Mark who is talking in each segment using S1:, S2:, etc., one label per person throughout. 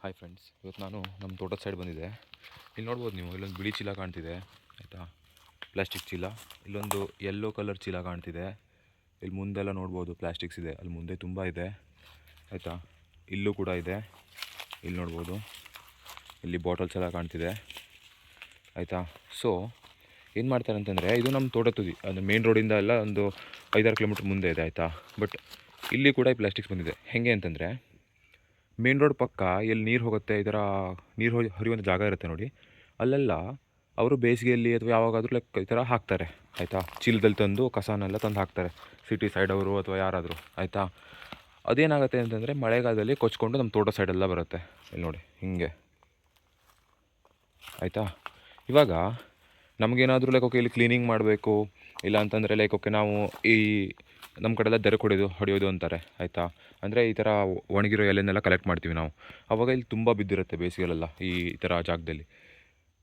S1: Hi friends ಇವತ್ತು ನಾನು ನಮ್ಮ ತೋಟದ ಸೈಡ್ ಬಂದಿದ್ದೆ. ಇಲ್ಲಿ ನೋಡ್ಬೋದು ನೀವು, ಇಲ್ಲೊಂದು ಬಿಳಿ ಚೀಲ ಕಾಣ್ತಿದೆ, ಆಯಿತಾ? ಪ್ಲಾಸ್ಟಿಕ್ ಚೀಲ. ಇಲ್ಲೊಂದು ಯೆಲ್ಲೋ ಕಲರ್ ಚೀಲ ಕಾಣ್ತಿದೆ. ಇಲ್ಲಿ ಮುಂದೆಲ್ಲ ನೋಡ್ಬೋದು ಪ್ಲಾಸ್ಟಿಕ್ಸ್ ಇದೆ. ಅಲ್ಲಿ ಮುಂದೆ ತುಂಬ ಇದೆ, ಆಯಿತಾ? ಇಲ್ಲೂ ಕೂಡ ಇದೆ. ಇಲ್ಲಿ ನೋಡ್ಬೋದು. ಇಲ್ಲಿ ಬಾಟಲ್ಸ್ ಎಲ್ಲ ಕಾಣ್ತಿದೆ, ಆಯಿತಾ? ಸೊ ಏನು ಮಾಡ್ತಾರೆ ಅಂತಂದರೆ, ಇದು ನಮ್ಮ ತೋಟ ತುದಿ ಅದು ಮೇನ್ ರೋಡಿಂದ ಎಲ್ಲ ಒಂದು ಐದಾರು ಕಿಲೋಮೀಟ್ರ್ ಮುಂದೆ ಇದೆ, ಆಯಿತಾ? ಬಟ್ ಇಲ್ಲಿ ಕೂಡ ಈ ಪ್ಲಾಸ್ಟಿಕ್ಸ್ ಬಂದಿದೆ. ಹೇಗೆ ಅಂತಂದರೆ ಮೇನ್ ರೋಡ್ ಪಕ್ಕ ಎಲ್ಲಿ ನೀರು ಹೋಗುತ್ತೆ, ಈ ಥರ ನೀರು ಹೋಗಿ ಹರಿಯುವಂಥ ಜಾಗ ಇರುತ್ತೆ ನೋಡಿ. ಅಲ್ಲೆಲ್ಲ ಅವರು ಬೇಸಿಗೆಯಲ್ಲಿ ಅಥವಾ ಯಾವಾಗಾದರೂ ಲೈಕ್ ಈ ಥರ ಹಾಕ್ತಾರೆ, ಆಯಿತಾ? ಚೀಲದಲ್ಲಿ ತಂದು, ಕಸನೆಲ್ಲ ತಂದು ಹಾಕ್ತಾರೆ. ಸಿಟಿ ಸೈಡ್ ಅವರು ಅಥವಾ ಯಾರಾದರೂ, ಆಯಿತಾ? ಅದೇನಾಗುತ್ತೆ ಅಂತಂದರೆ ಮಳೆಗಾಲದಲ್ಲಿ ಕೊಚ್ಕೊಂಡು ನಮ್ಮ ತೋಟ ಸೈಡೆಲ್ಲ ಬರುತ್ತೆ. ಇಲ್ಲಿ ನೋಡಿ, ಹಿಂಗೆ. ಆಯಿತಾ? ಇವಾಗ ನಮಗೇನಾದರೂ ಲೈಕ್ ಓಕೆ ಇಲ್ಲಿ ಕ್ಲೀನಿಂಗ್ ಮಾಡಬೇಕು, ಇಲ್ಲ ಅಂತಂದರೆ ಲೈಕ್ ಓಕೆ ನಾವು ಈ ನಮ್ಮ ಕಡೆಲ್ಲ ದೆರೆ ಕೊಡೋದು, ಹೊಡೆಯೋದು ಅಂತಾರೆ, ಆಯಿತಾ? ಅಂದರೆ ಈ ಥರ ಒಣಗಿರೋ ಎಲೆನೆಲ್ಲ ಕಲೆಕ್ಟ್ ಮಾಡ್ತೀವಿ ನಾವು. ಅವಾಗ ಇಲ್ಲಿ ತುಂಬ ಬಿದ್ದಿರುತ್ತೆ ಬೇಸಿಗೆಲೆಲ್ಲ, ಈ ಥರ ಜಾಗದಲ್ಲಿ.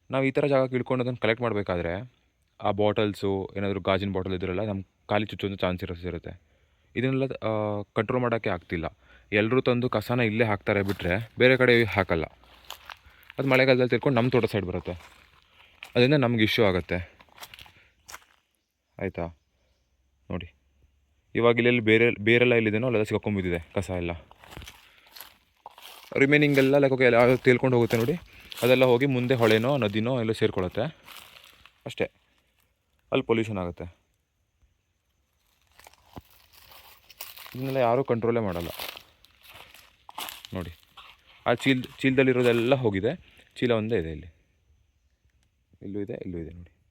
S1: ನಾವು ಈ ಥರ ಜಾಗಕ್ಕೆ ಇಳ್ಕೊಂಡು ಅದನ್ನು ಕಲೆಕ್ಟ್ ಮಾಡಬೇಕಾದ್ರೆ, ಆ ಬಾಟಲ್ಸು ಏನಾದರೂ ಗಾಜಿನ ಬಾಟಲ್ ಇದ್ರೆಲ್ಲ ನಮ್ಮ ಖಾಲಿ ಚುಚ್ಚೋದು ಚಾನ್ಸ್ ಇರುತ್ತೆ. ಇದನ್ನೆಲ್ಲ ಕಂಟ್ರೋಲ್ ಮಾಡೋಕ್ಕೆ ಆಗ್ತಿಲ್ಲ. ಎಲ್ಲರೂ ತಂದು ಕಸನ ಇಲ್ಲೇ ಹಾಕ್ತಾರೆ ಬಿಟ್ಟರೆ ಬೇರೆ ಕಡೆ ಹಾಕಲ್ಲ. ಅದು ಮಳೆಗಾಲದಲ್ಲಿ ತಿರ್ಕೊಂಡು ನಮ್ಮ ತೋಟ ಸೈಡ್ ಬರುತ್ತೆ. ಅದರಿಂದ ನಮ್ಗೆ ಇಶ್ಯೂ ಆಗುತ್ತೆ. ಆಯಿತಾ? ನೋಡಿ. ಇವಾಗ ಇಲ್ಲೆಲ್ಲಿ ಬೇರೆ, ಬೇರೆಲ್ಲ ಎಲ್ಲಿದೆನೋ ಅಲ್ಲೆಲ್ಲ ಸಿಕ್ಕೊಂಬಿದ್ದಿದೆ ಕಸ ಎಲ್ಲ. ರಿಮೈನಿಂಗ್ ಎಲ್ಲ ಲೈಕ್ ಎಲ್ಲ ತೇಲ್ಕೊಂಡು ಹೋಗುತ್ತೆ ನೋಡಿ. ಅದೆಲ್ಲ ಹೋಗಿ ಮುಂದೆ ಹೊಳೆನೋ, ನದಿನೋ ಎಲ್ಲೋ ಸೇರಿಕೊಳ್ಳುತ್ತೆ. ಅಷ್ಟೇ. ಅಲ್ಲಿ ಪೊಲ್ಯೂಷನ್ ಆಗುತ್ತೆ. ಇದನ್ನೆಲ್ಲ ಯಾರೂ ಕಂಟ್ರೋಲೇ ಮಾಡಲ್ಲ. ನೋಡಿ. ಆ ಚೀಲ್, ಚೀಲದಲ್ಲಿರೋದೆಲ್ಲ ಹೋಗಿದೆ. ಚೀಲ ಒಂದೇ ಇದೆ ಇಲ್ಲಿ. ಇಲ್ಲೂ ಇದೆ ಇಲ್ಲೂ ಇದೆ ನೋಡಿ.